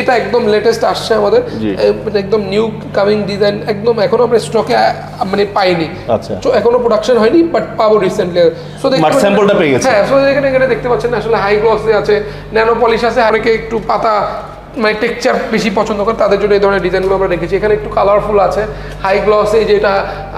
এটা একদম লেটেস্ট আসছে আমাদের। এটা একদম নিউ কামিং ডিজাইন একদম এখনও আমরা স্টকে মানে পাইনি। আচ্ছা। তো এখনও প্রোডাকশন হয়নি বাট পাবো রিসেন্টলি সো দেখুন স্যাম্পলটা পেয়ে গেছে। হ্যাঁ সো এখানে এখানে দেখতে পাচ্ছেন আসলে হাই গ্লসে আছে ন্যানো পলিশ আছে অনেকে একটু পাতা মানে টেক্সচার বেশি পছন্দ করে, তাদের জন্য এই ধরনের ডিজাইনগুলো আমরা রেখেছি। এখানে একটু কালারফুল আছে হাই গ্লসে যেটা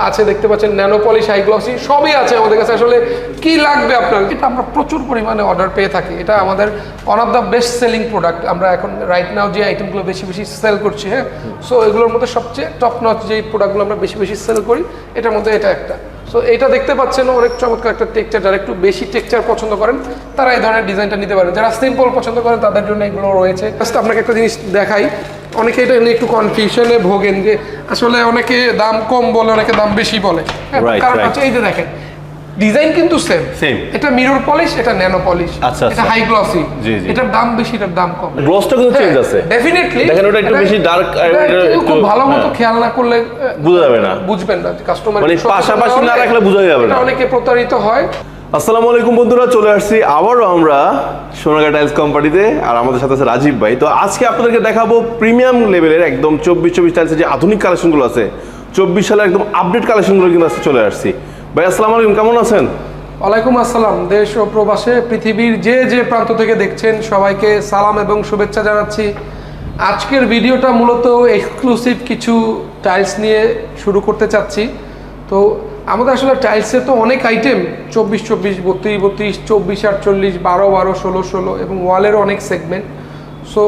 আছে দেখতে পাচ্ছেন ন্যানো পলিশ হাই গ্লসি সবই আছে আমাদের কাছে। আসলে কি লাগবে আপনার? এটা আমরা প্রচুর পরিমাণে অর্ডার পেয়ে থাকি। এটা আমাদের one of the best selling product আমরা এখন রাইট নাও যে আইটেমগুলো বেশি বেশি সেল করছি হ্যাঁ? সো এগুলোর মধ্যে সবচেয়ে টপ নচ যে প্রোডাক্টগুলো আমরা বেশি বেশি সেল করি, এটার মধ্যে এটা একটা। সো এটা দেখতে পাচ্ছেন অনেক চমৎকার একটা টেক্সচার যারা একটু বেশি টেক্সচার পছন্দ করেন তারা এই ধরনের ডিজাইনটা নিতে পারেন। যারা সিম্পল পছন্দ করেন তাদের জন্য এগুলো রয়েছে। জাস্ট আপনাকে একটা জিনিস দেখাই অনেকে এটা নিয়ে একটু কনফিউশনে ভোগেন যে আসলে অনেকে দাম কম বলে অনেকে দাম বেশি বলে। হ্যাঁ, কারণ হচ্ছে এই যে দেখেন ডিজাইন কিন্তু সেম Same. এটা মিরর পলিশ এটা ন্যানো পলিশ আচ্ছা, এটা আচ্ছা। হাই গ্লসি জি, জি। এটার দাম বেশি এটার দাম কম গ্লোসটা কিন্তু চেঞ্জ আছে ডেফিনেটলি দেখেন ওটা একটু বেশি dark, আর একটু- খুব ভালো মতো হ্যাঁ। খেয়াল না করলে বোঝা যাবে না। বুঝবেন না কাস্টমার মানে পাশাপাশি না রাখলে বোঝা যাবে না। অনেকে প্রতারিত হয় আসসালামু আলাইকুম বন্ধুরা চলে আসছি আবারও আমরা সোনাগা টাইলস কোম্পানিতে আর আমাদের সাথে আছে রাজীব ভাই তো আজকে আপনাদেরকে দেখাবো প্রিমিয়াম লেভেলের একদম চব্বিশ চব্বিশ টাইলসের যে আধুনিক কালেকশনগুলো আছে চব্বিশ সালের একদম আপডেট কালেকশনগুলো কিন্তু চলে আসছি ভাই, আসসালাম আলাইকুম, কেমন আছেন? ওয়ালাইকুম আসসালাম। দেশ ও প্রবাসে পৃথিবীর যে যে প্রান্ত থেকে দেখছেন, সবাইকে সালাম এবং শুভেচ্ছা জানাচ্ছি। আজকের ভিডিওটা মূলত এক্সক্লুসিভ কিছু টাইলস নিয়ে শুরু করতে চাচ্ছি। তো আমাদের আসলে টাইলসের তো অনেক আইটেম চব্বিশ চব্বিশ, বত্রিশ বত্রিশ, চব্বিশ, আটচল্লিশ, বারো বারো, ষোলো ষোলো এবং ওয়ালেরও অনেক সেগমেন্ট সো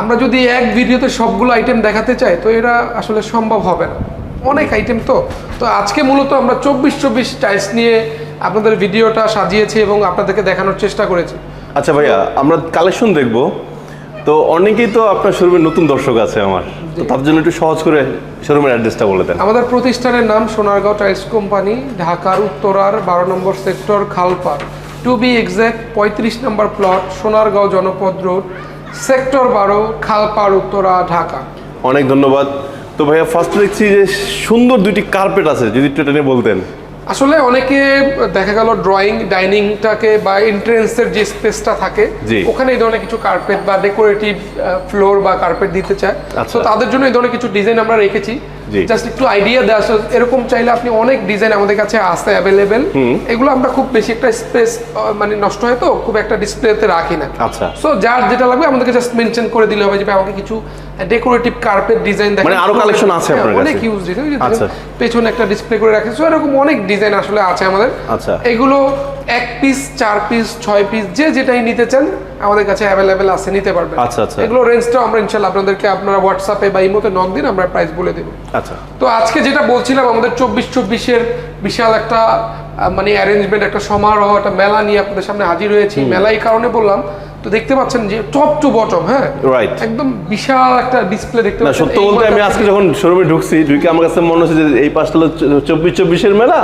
আমরা যদি এক ভিডিওতে সবগুলো আইটেম দেখাতে চাই, তো এটা আসলে সম্ভব হবে না। অনেক আইটেম তো। তো আজকে মূলত আমরা চব্বিশ চব্বিশ টাইলস নিয়ে আপনাদের ভিডিওটা সাজিয়েছি এবং আপনাদেরকে দেখানোর চেষ্টা করেছি। আচ্ছা ভাইয়া আমরা কালেকশন দেখব। তো অনেকেই তো আপনার শোরুমের নতুন দর্শক আছে আমার। তো তার জন্য একটু সহজ করে শোরুমের অ্যাড্রেসটা বলে দেন। আমাদের প্রতিষ্ঠানের নাম সোনারগাঁও টাইলস কোম্পানি ঢাকার উত্তরার বারো নম্বর sector Khalpar. To be exact পঁয়ত্রিশ নম্বর প্লট সোনারগাঁও জনপদ রোড সেক্টর বারো খালপাড় উত্তরা ঢাকা। অনেক ধন্যবাদ। তো ভাইয়া ফার্স্ট দেখছি যে সুন্দর দুইটি কার্পেট আছে যদি একটু এটা নিয়ে বলতেন। আসলে অনেকে দেখা গেল ড্রয়িং ডাইনিংটাকে বা এন্ট্রেন্সের যে স্পেসটা থাকে ওখানে এই ধরনের কিছু কার্পেট বা ডেকোরেটিভ ফ্লোর বা কার্পেট দিতে চায়। আচ্ছা। তো তাদের জন্য এই ধরনের কিছু ডিজাইন আমরা রেখেছি। জাস্ট একটু আইডিয়া দেওয়া এরকম চাইলে আপনি অনেক ডিজাইন আমাদের কাছে আছে অ্যাভেলেবেল এগুলো আমরা খুব বেশি একটা স্পেস মানে নষ্ট হয় তো খুব একটা ডিসপ্লেতে রাখি না। আচ্ছা। সো যার যেটা লাগবে আমাদেরকে জাস্ট মেনশন করে দিলে হবে যে আমাকে কিছু ডেকোরেটিভ কার্পেট ডিজাইন দেখেন মানে আরও collection আছে আপনার অনেক ইউজ ডিজাইন আচ্ছা। পেছনে একটা ডিসপ্লে করে রাখি সো এরকম অনেক ডিজাইন আসলে আছে আমাদের। আচ্ছা। এগুলো এক পিস চার পিস ছয় পিস যে যেটাই নিতে চান আমাদের কাছে অ্যাভেলেবেল আছে নিতে পারবেন। আচ্ছা, আচ্ছা। এগুলো রেঞ্জটাও আমরা ইনশাল্লাহ আপনাদেরকে আপনারা হোয়াটসঅ্যাপে বা ইমোতে নক দিন আমরা প্রাইস বলে দেবো। আচ্ছা। তো আজকে যেটা বলছিলাম আমাদের চব্বিশ চব্বিশের বিশাল একটা মানে অ্যারেঞ্জমেন্ট একটা সমারোহ একটা মেলা নিয়ে আপনাদের সামনে হাজির হয়েছি। মেলা এই কারণে বললাম তো দেখতে পাচ্ছেন যে টপ টু বটম হ্যাঁ Right. একদম বিশাল একটা ডিসপ্লে দেখতে পাচ্ছেন সত্য বলতে আমি আজকে যখন শোরুমে ঢুকছি ঢুকে আমার কাছে মনে হচ্ছে যে এই পাশটা হলো চব্বিশ চব্বিশের মেলা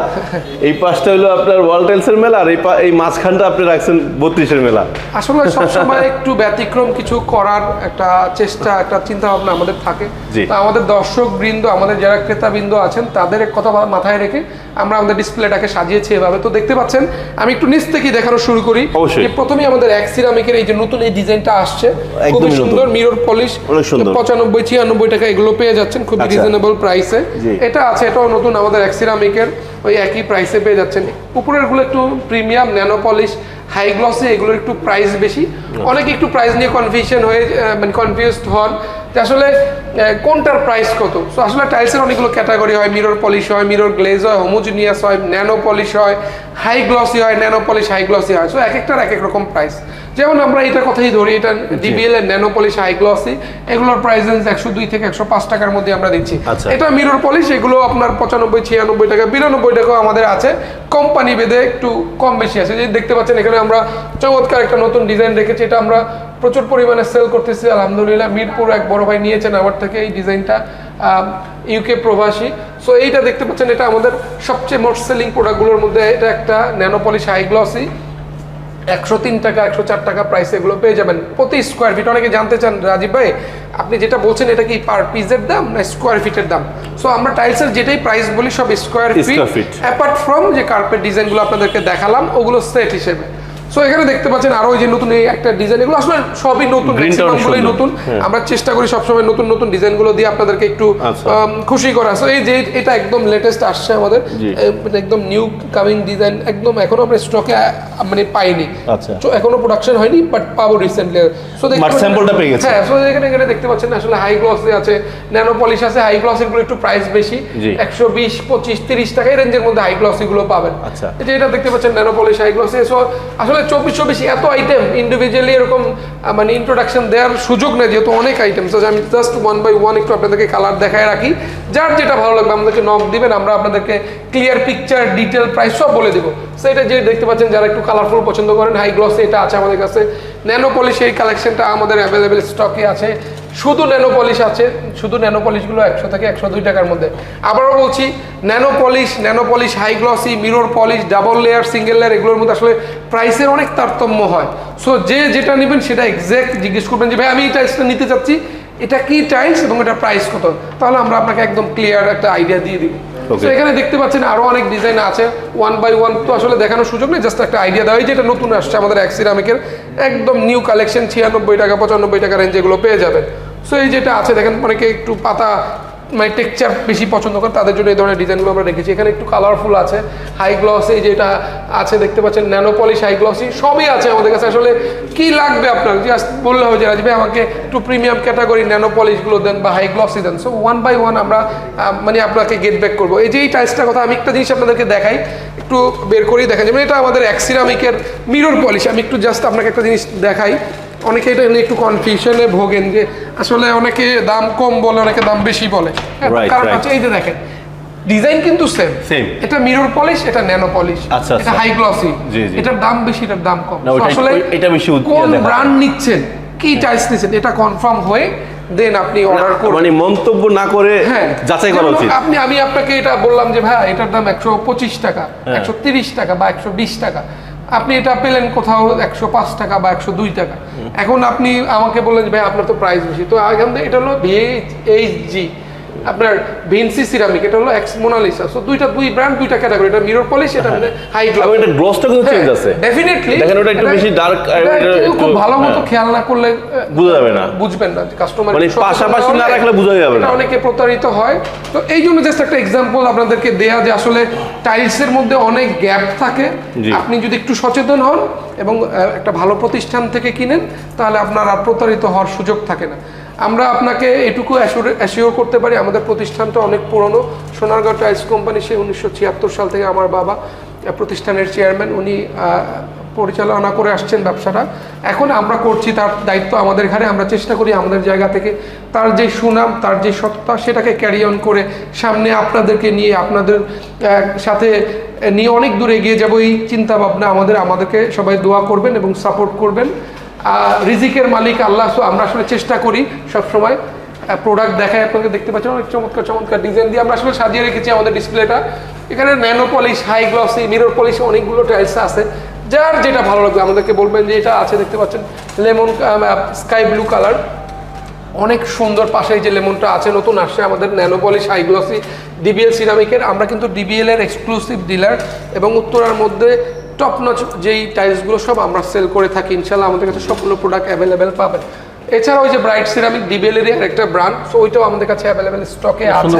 এই পাশটা হলো আপনার ওয়াল টাইলসের মেলা আর এই এই মাঝখানটা আপনি রাখছেন বত্রিশের মেলা আসলে সবসময় একটু ব্যতিক্রম কিছু করার একটা চেষ্টা একটা চিন্তা ভাবনা আমাদের থাকে। তো আমাদের দর্শক বৃন্দ আমাদের যারা ক্রেতা বৃন্দ আছেন তাদের কথা মাথায় রেখে আমরা আমাদের ডিসপ্লেটাকে সাজিয়েছি এভাবে তো দেখতে পাচ্ছেন আমি একটু নিচ থেকেই দেখানো শুরু করি অবশ্যই। প্রথমেই আমাদের এক সিরামিকের এই যে নতুন এই ডিজাইনটা আসছে খুবই সুন্দর মিরর পলিশ পঁচানব্বই ছিয়ানব্বই টাকা এগুলো পেয়ে যাচ্ছেন আচ্ছা। রিজনেবল প্রাইসে এটা আছে এটাও নতুন আমাদের অ্যাক্সিরামিকের ওই একই প্রাইসে পেয়ে যাচ্ছেন। উপরেরগুলো একটু প্রিমিয়াম ন্যানো পলিশ হাই গ্লসে এগুলোর একটু প্রাইস বেশি। অনেকে একটু প্রাইস নিয়ে কনফিউশন হয়ে মানে কনফিউজড হন। যে আসলে কোনটার প্রাইস কত? সো আসলে টাইলসের অনেকগুলো ক্যাটাগরি হয় মিরর পলিশ হয় মিরর গ্লেজ হয় হোমোজিনিয়াস হয় ন্যানো পলিশ হয় হাই গ্লসি হয় ন্যানো পলিশ হাই গ্লসি হয়। সো এক একটার এক এক রকম প্রাইস যেমন আমরা এটা কথাই ধরি এটা ডিবিএল এর ন্যানো পলিশ হাই গ্লসি এগুলোর প্রাইস রেঞ্জ একশো দুই থেকে একশো পাঁচ টাকার মধ্যে আমরা দিচ্ছি। আচ্ছা। এটা মিরর পলিশ এগুলো আপনার পঁচানব্বই ছিয়ানব্বই টাকা বিরানব্বই টাকাও আমাদের আছে। কোম্পানি বেঁধে একটু কম বেশি আছে। যে দেখতে পাচ্ছেন এখানে আমরা চমৎকার একটা নতুন ডিজাইন রেখেছি। এটা আমরা প্রচুর পরিমাণে সেল করতেছি আলহামদুলিল্লাহ। মিরপুর এক বড় ভাই নিয়েছেন আমার থেকে এই ডিজাইনটা ইউকে প্রবাসী। সো এইটা দেখতে পাচ্ছেন এটা আমাদের সবচেয়ে মোস্ট সেলিং প্রোডাক্টগুলোর মধ্যে এটা একটা ন্যানো পলিশ হাই গ্লসি একশো তিন টাকা একশো চার টাকা প্রাইস এগুলো পেয়ে যাবেন প্রতি স্কোয়ার ফিট অনেকে জানতে চান রাজীব ভাই আপনি যেটা বলছেন এটা কি পার পিসের দাম না স্কোয়ার ফিটের দাম? সো আমরা টাইলসের যেটাই প্রাইস বলি সব স্কোয়ার ফিট অ্যাপার্ট ফ্রম যে কার্পেট ডিজাইনগুলো আপনাদেরকে দেখালাম ওগুলো সেট হিসেবে। সো এখানে দেখতে পাচ্ছেন আরও যে নতুন এই একটা ডিজাইন এগুলো আসলে সবই নতুন। নতুন হ্যাঁ। আমরা চেষ্টা করি সবসময় নতুন নতুন ডিজাইনগুলো দিয়ে আপনাদেরকে একটু আচ্ছা। খুশি করা সো এই যে এটা একদম লেটেস্ট আসছে আমাদের এটা একদম নিউ কামিং ডিজাইন একদম এখনও আমরা স্টকে মানে পাইনি আচ্ছা। তো এখনও প্রোডাকশন হয়নি বাট পাবো রিসেন্টলি সো But sample টা পেয়ে গেছে। হ্যাঁ সো এখানে এখানে দেখতে পাচ্ছেন আসলে হাই গ্লস আছে ন্যানো পলিশ আছে হাই গ্লস এগুলো একটু প্রাইস বেশি জি। একশো বিশ পঁচিশ তিরিশ টাকা এই রেঞ্জের মধ্যে হাই গ্লস এগুলো পাবেন আচ্ছা। এটা দেখতে পাচ্ছেন nano polish high gloss so আসলে চব্বিশ চব্বিশ এত আইটেম ইন্ডিভিজুয়ালি এরকম মানে ইন্ট্রোডাকশন দেওয়ার সুযোগ নেই, যেহেতু অনেক আইটেম সো আমি জাস্ট ওয়ান বাই ওয়ান একটু আপনাদেরকে কালার দেখায় রাখি। যার যেটা ভালো লাগবে, আমাদেরকে নক দিবেন, আমরা আপনাদেরকে ক্লিয়ার পিকচার ডিটেল প্রাইস সব বলে দেবো। সো এটা যে দেখতে পাচ্ছেন, যারা একটু কালারফুল পছন্দ করেন হাই গ্লস এটা আছে আমাদের কাছে। ন্যানো পলিশ এই কালেকশনটা আমাদের অ্যাভেলেবেল স্টকে আছে। শুধু ন্যানো পলিশ আছে শুধু ন্যানো পলিশগুলো একশো থেকে একশো দুই টাকার মধ্যে। আবারও বলছি nano polish nano polish high glossy mirror polish double layer single layer এগুলোর মধ্যে আসলে প্রাইসের অনেক তারতম্য হয়। সো যে যেটা নেবেন সেটা এক্স্যাক্ট জিজ্ঞেস করবেন যে ভাই আমি এই টাইলসটা নিতে চাচ্ছি এটা কি টাইলস এবং এটা প্রাইস কত? তাহলে আমরা আপনাকে একদম ক্লিয়ার একটা আইডিয়া দিয়ে দিব. So এখানে দেখতে পাচ্ছেন আরও অনেক ডিজাইন আছে। ওয়ান বাই ওয়ান তো আসলে দেখানোর সুযোগ নেই জাস্ট একটা আইডিয়া দেওয়া যেটা নতুন আসছে আমাদের অ্যাক্সিরামিকের একদম নিউ কালেকশন ছিয়ানব্বই টাকা পঁচানব্বই টাকা রেঞ্জ এগুলো পেয়ে যাবেন। সো এই যেটা আছে, দেখেন অনেকে একটু পাতা মানে টেক্সচার বেশি পছন্দ করে, তাদের জন্য এই ধরনের ডিজাইনগুলো আমরা রেখেছি। এখানে একটু কালারফুল আছে। হাই গ্লস এই যেটা আছে, দেখতে পাচ্ছেন ন্যানো পলিশ হাই গ্লসি সবই আছে আমাদের কাছে। আসলে কি লাগবে আপনার? জাস্ট বললে হবে যে রাজভাই আমাকে একটু প্রিমিয়াম ক্যাটাগরি ন্যানো পলিশগুলো দেন বা হাই গ্লসি দেন। সো ওয়ান বাই ওয়ান আমরা মানে আপনাকে গেট ব্যাক করব। এই যে, এই টাইলসটার কথা আমি একটা জিনিস আপনাদেরকে দেখাই, একটু বের করেই দেখা যাবে এটা আমাদের অ্যাক্সিরামিকের মিরর পলিশ আমি একটু জাস্ট আপনাকে একটা জিনিস দেখাই। অনেকে এটা নিয়ে একটু কনফিউশনে ভোগেন যে আসলে অনেকে দাম কম বলে অনেকে দাম বেশি বলে। হ্যাঁ, কারণ. হচ্ছে এই যে দেখেন ডিজাইন কিন্তু সেম Same. এটা মিরর পলিশ এটা ন্যানো পলিশ আচ্ছা, এটা আচ্ছা। হাই গ্লসি জি, জি। এটার দাম বেশি এটার দাম কম। আসলে এটা বেশি কোন ব্র্যান্ড নিচ্ছেন? কি টাইলস নিচ্ছেন? এটা কনফার্ম হয়ে দেন আপনি অর্ডার করুন মানে মন্তব্য না করে হ্যাঁ। যাচাই করা উচিত। আপনি আমি আপনাকে এটা বললাম যে ভাই এটার দাম একশো পঁচিশ টাকা হ্যাঁ। একশো তিরিশ টাকা বা একশো বিশ টাকা। আপনি এটা পেলেন কোথাও একশো পাঁচ টাকা বা একশো দুই টাকা। এখন আপনি আমাকে বললেন ভাই আপনার তো প্রাইস বেশি। তো এখান থেকে এটা হলো ভিএইচ এইচ জি আপনার ভিনসি সিরামিক এটা হলো এক্স মোনালিসা সো দুইটা দুই ব্র্যান্ড দুইটা ক্যাটাগরি এটা মিরর পলিশ এটা মানে হাই গ্লাস এটা গ্লসটা কিন্তু চেঞ্জ আছে। ডেফিনেটলি দেখেন ওটা একটু বেশি একটু- খুব ভালো মতো হ্যাঁ। খেয়াল না করলে বোঝা যাবে না। বুঝবেন না কাস্টমার মানে পাশাপাশি না রাখলে বোঝা যাবে না। অনেকে প্রতারিত হয়। তো এই জন্য জাস্ট একটা এক্সাম্পল আপনাদেরকে দেয়া যে আসলে টাইলসের মধ্যে অনেক গ্যাপ থাকে। আপনি যদি একটু সচেতন হন এবং একটা ভালো প্রতিষ্ঠান থেকে কিনেন তাহলে আপনার আর প্রতারিত হওয়ার সুযোগ থাকে না। আমরা আপনাকে এটুকু অ্যাসিওর করতে পারি, আমাদের প্রতিষ্ঠানটা অনেক পুরনো। সোনারগাঁও টাইলস কোম্পানি, সে উনিশশো ছিয়াত্তর সাল থেকে আমার বাবা প্রতিষ্ঠানের চেয়ারম্যান উনি পরিচালনা করে আসছেন ব্যবসাটা। এখন আমরা করছি তার দায়িত্ব আমাদের ঘাড়ে, আমরা চেষ্টা করি আমাদের জায়গা থেকে তার যে সুনাম, তার যে সত্তা, সেটাকে ক্যারি অন করে সামনে আপনাদেরকে নিয়ে, আপনাদের সাথে নিয়ে অনেক দূরে এগিয়ে যাব। এই চিন্তাভাবনা আমাদের, আমাদেরকে সবাই দোয়া করবেন এবং সাপোর্ট করবেন। রিজিকের মালিক আল্লাহ so আমরা আসলে চেষ্টা করি সবসময় প্রোডাক্ট দেখায়, আপনাকে দেখতে পাচ্ছেন, অনেক চমৎকার চমৎকার ডিজাইন দিয়ে আমরা আসলে সাজিয়ে রেখেছি আমাদের ডিসপ্লেটা এখানে nano polish high glossy mirror polish অনেকগুলো টাইলস আছে। যার যেটা ভালো লাগবে, আমাদেরকে বলবেন যে এটা আছে, দেখতে পাচ্ছেন লেমন স্কাই ব্লু কালার অনেক সুন্দর পাশে যে লেমনটা আছে, নতুন আসছে আমাদের nano polish high glossy DBL সিরামিকের আমরা কিন্তু ডিবিএল এর এক্সক্লুসিভ ডিলার এবং উত্তরার মধ্যে টপ নচ যেই টাইলসগুলো সব আমরা সেল করে থাকি ইনশাল্লাহ আমাদের কাছে সবগুলো প্রোডাক্ট অ্যাভেলেবেল পাবেন। এছাড়া ওই যে ব্রাইট সিরামিক ডিবিএল এর একটা ব্র্যান্ড সো ওইটাও আমাদের কাছে অ্যাভেলেবেল স্টকে আছে।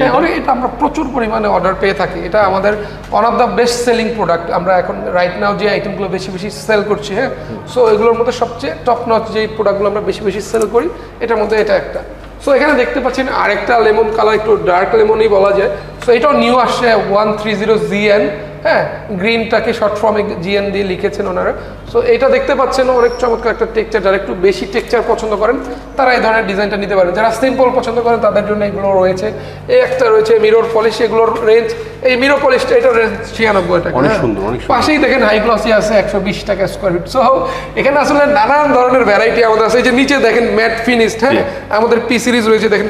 হ্যাঁ। অনেক এটা আমরা প্রচুর পরিমাণে অর্ডার পেয়ে থাকি। এটা আমাদের one of the best selling product আমরা এখন রাইট নাও যে আইটেমগুলো বেশি বেশি সেল করছি হ্যাঁ সো এগুলোর মধ্যে সবচেয়ে টপ নচ যে প্রোডাক্টগুলো আমরা বেশি বেশি সেল করি এটার মধ্যে এটা একটা। সো এখানে দেখতে পাচ্ছেন আরেকটা লেমন কালার একটু ডার্ক লেমনই বলা যায়। সো এটাও নিউ আসছে ওয়ান থ্রি জিরো জিএন হ্যাঁ গ্রিনটাকে শর্ট ফর্মে জিএন দিয়ে লিখেছেন ওনারা। সো এটা দেখতে পাচ্ছেন অনেক চমৎকার একটা টেক্সচার যারা একটু বেশি টেক্সচার পছন্দ করেন তারা এই ধরনের ডিজাইনটা নিতে পারেন। যারা সিম্পল পছন্দ করেন তাদের জন্য এগুলো রয়েছে। এই একটা রয়েছে মিরর পলিশ এগুলোর রেঞ্জ এই মিরর পলিশটা এটা রেঞ্জ ছিয়ানব্বই টাকা। অনেক হ্যাঁ। সুন্দর, পাশেই দেখেন হাই গ্লসি আছে একশো বিশ টাকা স্কোয়ার ফিট সো এখানে আসলে নানান ধরনের ভ্যারাইটি আমাদের আছে। এই যে নিচে দেখেন ম্যাট ফিনিশড হ্যাঁ আমাদের পি সিরিজ রয়েছে দেখেন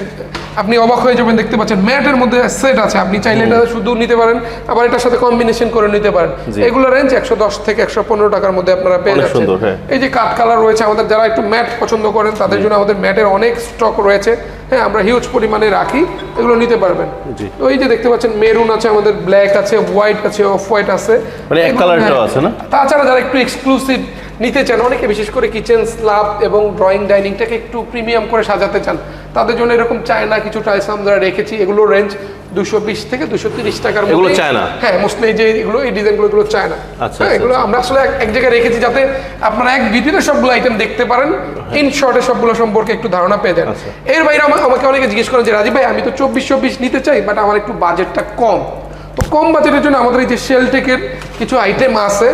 আপনি অবাক হয়ে যাবেন দেখতে পাচ্ছেন ম্যাটের মধ্যে সেট আছে। আপনি চাইলে এটা শুধু নিতে পারেন আবার এটার সাথে কম্বিনেশন করে নিতে পারেন। এগুলো রেঞ্জ একশো দশ থেকে একশো পনেরো টাকার মধ্যে আপনারা পেয়ে যাচ্ছেন। হ্যাঁ। এই যে কাঠ কালার রয়েছে আমাদের যারা একটু ম্যাট পছন্দ করেন তাদের জন্য আমাদের ম্যাটের অনেক স্টক রয়েছে। হ্যাঁ আমরা হিউজ পরিমাণে রাখি এগুলো নিতে পারবেন। এই যে দেখতে পাচ্ছেন মেরুন আছে আমাদের ব্ল্যাক আছে হোয়াইট আছে অফ হোয়াইট আছে। মানে এক কালারটাও হ্যাঁ। আছে না? তাছাড়া যারা একটু এক্সক্লুসিভ নিতে চান অনেকে বিশেষ করে কিচেন স্ল্যাব এবং ড্রয়িং ডাইনিংটাকে একটু প্রিমিয়াম করে সাজাতে চান তাদের জন্য এরকম চায়না কিছু টাইলস আমরা রেখেছি। এগুলো রেঞ্জ দুশো বিশ থেকে দুশো তিরিশ টাকার এগুলো চায়না? হ্যাঁ মোস্টলি যে এগুলো এই ডিজাইনগুলো এগুলো চায় না আচ্ছা, হ্যাঁ আচ্ছা, এগুলো আমরা আসলে এক- জায়গায় রেখেছি যাতে আপনারা এক ভিডিওতে সবগুলো আইটেম দেখতে পারেন। ইন শর্টে সবগুলো সম্পর্কে একটু ধারণা পেয়ে যান। আচ্ছা। এর বাইরে আমা- আমাকে অনেকে জিজ্ঞেস করেন যে রাজীব ভাই আমি তো চব্বিশ চব্বিশ নিতে চাই বাট আমার একটু বাজেটটা কম। তো কম বাজেটের জন্য আমাদের এই যে শেলটেকের কিছু আইটেম আছে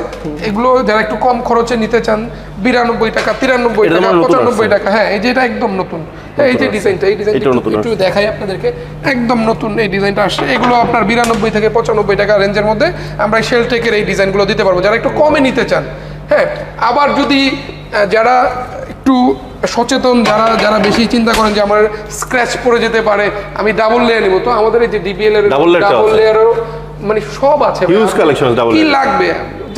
এগুলো যারা একটু কম খরচে নিতে চান বিরানব্বই টাকা তিরানব্বই টাকা পঁচানব্বই টাকা হ্যাঁ এই যে এটা একদম নতুন। হ্যাঁ এই যে ডিজাইনটা এই ডিজাইনটা নতুন একটু দেখাই আপনাদেরকে। একদম নতুন এই ডিজাইনটা আসছে। এগুলো আপনার বিরানব্বই থেকে পঁচানব্বই টাকা রেঞ্জের মধ্যে আমরা এই শেলটেকের এই ডিজাইনগুলো দিতে পারব। যারা একটু কমে নিতে চান হ্যাঁ আবার যদি যারা একটু সচেতন যারা যারা বেশি চিন্তা করেন যে আমার স্ক্র্যাচ পড়ে যেতে পারে আমি ডাবল লেয়ার নিব। তো আমাদের এই যে ডিবিএল এর ডাবল লেয়ারও মানে সব আছে। হিউজ কালেকশন ডাবল কি লাগবে?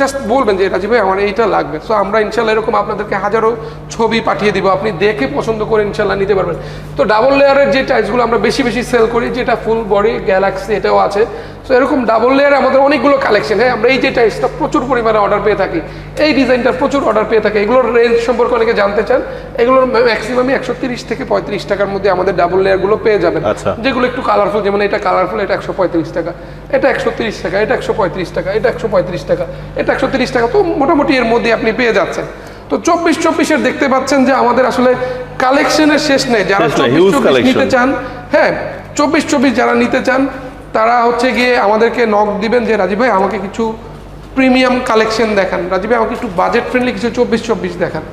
জাস্ট বলবেন যে রাজীব ভাই আমার এইটা লাগবে। তো আমরা ইনশাল্লাহ এরকম আপনাদেরকে হাজারো ছবি পাঠিয়ে দিব। আপনি দেখে পছন্দ করে ইনশাল্লাহ নিতে পারবেন। তো ডাবল লেয়ারের যে টাইলসগুলো আমরা বেশি বেশি সেল করি যেটা ফুল বডি গ্যালাক্সি এটাও আছে। তো এরকম ডাবল লেয়ারে আমাদের অনেকগুলো কালেকশন হ্যাঁ আমরা এই যে টাইলসটা প্রচুর পরিমাণে অর্ডার পেয়ে থাকি। এই ডিজাইনটা প্রচুর অর্ডার পেয়ে থাকি। এগুলোর রেঞ্জ সম্পর্কে অনেকে জানতে চান এগুলোর ম্যাক্সিমামই একশো তিরিশ থেকে পঁয়ত্রিশ টাকার মধ্যে আমাদের ডাবল লেয়ারগুলো পেয়ে যাবেন। আচ্ছা। যেগুলো একটু কালারফুল যেমন এটা কালারফুল এটা একশো পঁয়ত্রিশ টাকা। এটা একশো তিরিশ টাকা এটা একশো পঁয়ত্রিশ টাকা এটা একশো পঁয়ত্রিশ টাকা এটা একশো তিরিশ টাকা তো মোটামুটি এর মধ্যে আপনি পেয়ে যাচ্ছেন। তো চব্বিশ চব্বিশের দেখতে পাচ্ছেন যে আমাদের আসলে কালেকশনের শেষ নেই যারা চব্বিশ। নিতে চান হ্যাঁ চব্বিশ চব্বিশ যারা নিতে চান তারা হচ্ছে গিয়ে আমাদেরকে নক দিবেন যে রাজীব ভাই আমাকে কিছু প্রিমিয়াম কালেকশন দেখান। রাজীব ভাই আমাকে একটু বাজেট ফ্রেন্ডলি কিছু চব্বিশ চব্বিশ দেখান।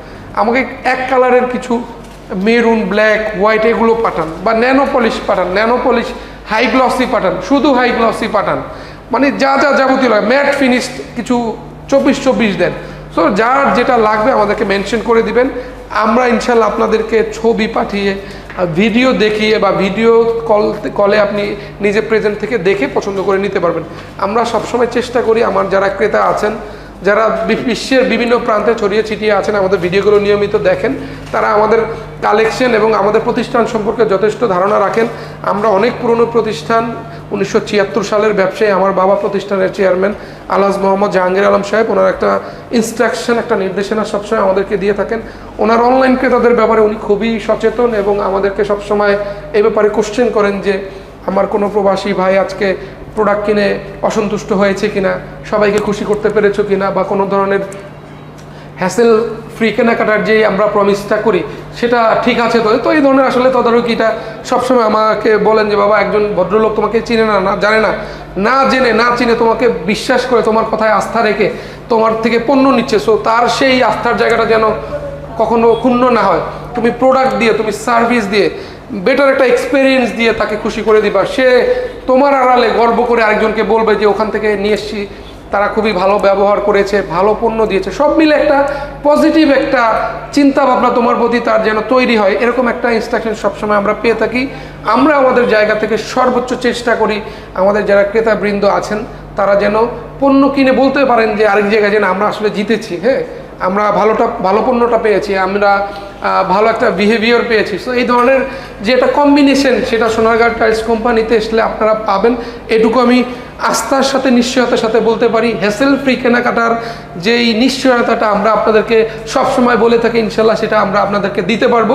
আমাকে এক কালারের কিছু মেরুন ব্ল্যাক হোয়াইট এগুলো পাঠান বা ন্যানো পলিশ পাঠান। ন্যানো পলিশ হাই গ্লসি পাঠান শুধু হাই গ্লসি পাঠান মানে যা যা যাবতীয় লাগে। ম্যাট ফিনিশড কিছু চব্বিশ চব্বিশ দেন। সো যার যেটা লাগবে আমাদেরকে মেনশন করে দিবেন। আমরা ইনশাল্লাহ আপনাদেরকে ছবি পাঠিয়ে ভিডিও দেখিয়ে বা ভিডিও কল কলে আপনি নিজে প্রেজেন্ট থেকে দেখে পছন্দ করে নিতে পারবেন। আমরা সবসময় চেষ্টা করি, আমার যারা ক্রেতা আছেন যারা বিশ্বের বিভিন্ন প্রান্তে ছড়িয়ে ছিটিয়ে আছেন, আমাদের ভিডিওগুলো নিয়মিত দেখেন। তারা আমাদের কালেকশন এবং আমাদের প্রতিষ্ঠান সম্পর্কে যথেষ্ট ধারণা রাখেন। আমরা অনেক পুরনো প্রতিষ্ঠান, উনিশশো ছিয়াত্তর সালের ব্যবসায়ী আমার বাবা প্রতিষ্ঠানের চেয়ারম্যান আলহাজ মোহাম্মদ জাহাঙ্গীর আলম সাহেব। ওনার একটা ইনস্ট্রাকশন একটা নির্দেশনা সবসময় আমাদেরকে দিয়ে থাকেন। ওনার অনলাইন ক্রেতাদের ব্যাপারে উনি খুবই সচেতন এবং আমাদেরকে সবসময় এই ব্যাপারে কোশ্চেন করেন যে, আমার কোনো প্রবাসী ভাই আজকে প্রোডাক্ট কিনে অসন্তুষ্ট হয়েছে কিনা, সবাইকে খুশি করতে পেরেছ কিনা, বা কোনো ধরনের হ্যাসেল ফ্রি কেনাকাটার যে আমরা প্রমিসটা করি, সেটা ঠিক আছে তো? তো এই ধরনের আসলে তদারকিটা সবসময় আমাকে বলেন যে, বাবা, একজন ভদ্রলোক তোমাকে চিনে না না, জানে না। না জেনে, না চিনে তোমাকে বিশ্বাস করে তোমার কথায় আস্থা রেখে তোমার থেকে পণ্য নিচ্ছে। সো তার সেই আস্থার জায়গাটা যেন কখনো ক্ষুণ্ণ না হয়। তুমি প্রোডাক্ট দিয়ে, তুমি সার্ভিস দিয়ে বেটার একটা এক্সপিরিয়েন্স দিয়ে তাকে খুশি করে দিবা। সে তোমার আড়ালে গর্ব করে আরেকজনকে বলবে যে, ওখান থেকে নিয়ে এসছি। তারা খুবই ভালো ব্যবহার করেছে, ভালো পণ্য দিয়েছে। সব মিলে একটা পজিটিভ একটা চিন্তা ভাবনা তোমার প্রতি তার যেন তৈরি হয়। এরকম একটা ইনস্ট্রাকশন সবসময় আমরা পেয়ে থাকি। আমরা আমাদের জায়গা থেকে সর্বোচ্চ চেষ্টা করি, আমাদের যারা ক্রেতাবৃন্দ আছেন, তারা যেন পণ্য কিনে বলতে পারেন যে, আরেক জায়গায় যেন আমরা আসলে জিতেছি হ্যাঁ? আমরা ভালোটা ভালো পণ্যটা পেয়েছি, আমরা ভালো একটা বিহেভিয়ার পেয়েছি। সো এই ধরনের যে একটা কম্বিনেশন সেটা সোনারগাঁও টাইলস কোম্পানিতে আসলে আপনারা পাবেন। এটুকু আমি আস্থার সাথে, নিশ্চয়তার সাথে বলতে পারি হেসেল ফ্রি কেনাকাটার যেই নিশ্চয়তাটা আমরা আপনাদেরকে সবসময় বলে থাকি ইনশাল্লাহ সেটা আমরা আপনাদেরকে দিতে পারব।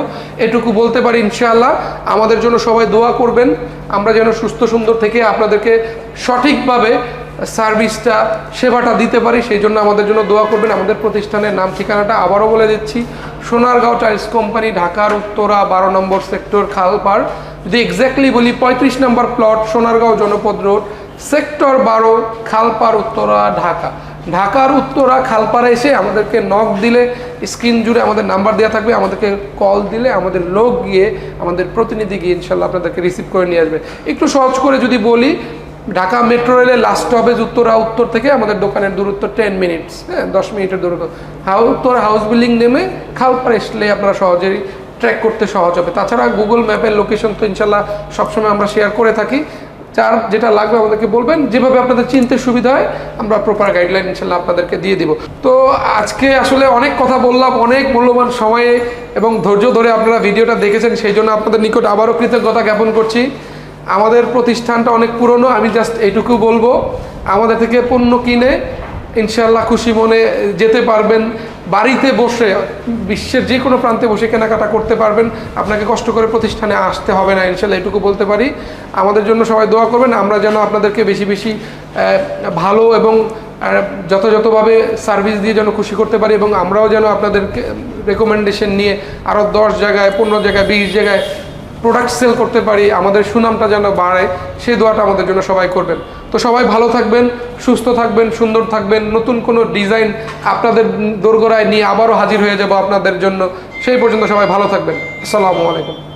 এটুকু বলতে পারি, ইনশাআল্লাহ আমাদের জন্য সবাই দোয়া করবেন। আমরা যেন সুস্থ সুন্দর থেকে আপনাদেরকে সঠিকভাবে সার্ভিসটা, সেবাটা দিতে পারি, সেই জন্য আমাদের জন্য দোয়া করবেন। আমাদের প্রতিষ্ঠানের নাম, ঠিকানাটা আবারও বলে দিচ্ছি। সোনারগাঁও টাইলস কোম্পানি ঢাকার উত্তরা, বারো নম্বর সেক্টর, খালপাড়। যদি এক্স্যাক্টলি বলি, পঁয়ত্রিশ নম্বর প্লট সোনারগাঁও জনপদ রোড, সেক্টর বারো, খালপাড়, উত্তরা, ঢাকা। ঢাকার উত্তরা, খালপাড়ে এসে আমাদেরকে নক দিলে স্ক্রিন জুড়ে আমাদের নাম্বার দেওয়া থাকবে, আমাদেরকে কল দিলে, আমাদের লোক গিয়ে, আমাদের প্রতিনিধি গিয়ে ইনশাল্লাহ আপনাদেরকে রিসিভ করে নিয়ে আসবে। একটু সহজ করে যদি বলি ঢাকা মেট্রো রেলের লাস্ট স্টপেজ উত্তরা, উত্তর থেকে আমাদের দোকানের দূরত্ব টেন মিনিটস হ্যাঁ দশ মিনিটের দূরত্ব। হাউ, উত্তর হাউস বিল্ডিং নেমে খালপাড়ে আসলে আপনারা সহজেই ট্র্যাক করতে সহজ হবে। তাছাড়া গুগল ম্যাপের লোকেশন তো ইনশাল্লাহ সবসময় আমরা শেয়ার করে থাকি। যার যেটা লাগবে আমাদেরকে বলবেন, যেভাবে আপনাদের চিনতে সুবিধা হয়, আমরা প্রপার গাইডলাইন ইনশাল্লাহ আপনাদেরকে দিয়ে দিব। তো আজকে আসলে অনেক কথা বললাম, অনেক মূল্যবান সময়ে এবং ধৈর্য ধরে আপনারা ভিডিওটা দেখেছেন, সেই জন্য আপনাদের নিকট আবারও কৃতজ্ঞতা জ্ঞাপন করছি। আমাদের প্রতিষ্ঠানটা অনেক পুরনো, আমি জাস্ট এইটুকু বলব। আমাদের থেকে পণ্য কিনে ইনশাল্লাহ খুশি মনে যেতে পারবেন। বাড়িতে বসে, বিশ্বের যে কোনো প্রান্তে বসে কেনাকাটা করতে পারবেন। আপনাকে কষ্ট করে প্রতিষ্ঠানে আসতে হবে না ইনশাল্লাহ এটুকু বলতে পারি। আমাদের জন্য সবাই দোয়া করবেন, আমরা যেন আপনাদেরকে বেশি বেশি ভালো এবং যথাযথভাবে সার্ভিস দিয়ে যেন খুশি করতে পারি এবং আমরাও যেন আপনাদেরকে রেকমেন্ডেশন নিয়ে আরও দশ জায়গায়, পনেরো জায়গায়, বিশ জায়গায় প্রোডাক্ট সেল করতে পারি, আমাদের সুনামটা যেন বাড়ে, সেই দোয়াটা আমাদের জন্য সবাই করবেন। তো সবাই ভালো থাকবেন, সুস্থ থাকবেন, সুন্দর থাকবেন, নতুন কোনো ডিজাইন আপনাদের দোরগোড়ায় নিয়ে আবারও হাজির হয়ে যাব আপনাদের জন্য। সেই পর্যন্ত সবাই ভালো থাকবেন। আসসালামু আলাইকুম।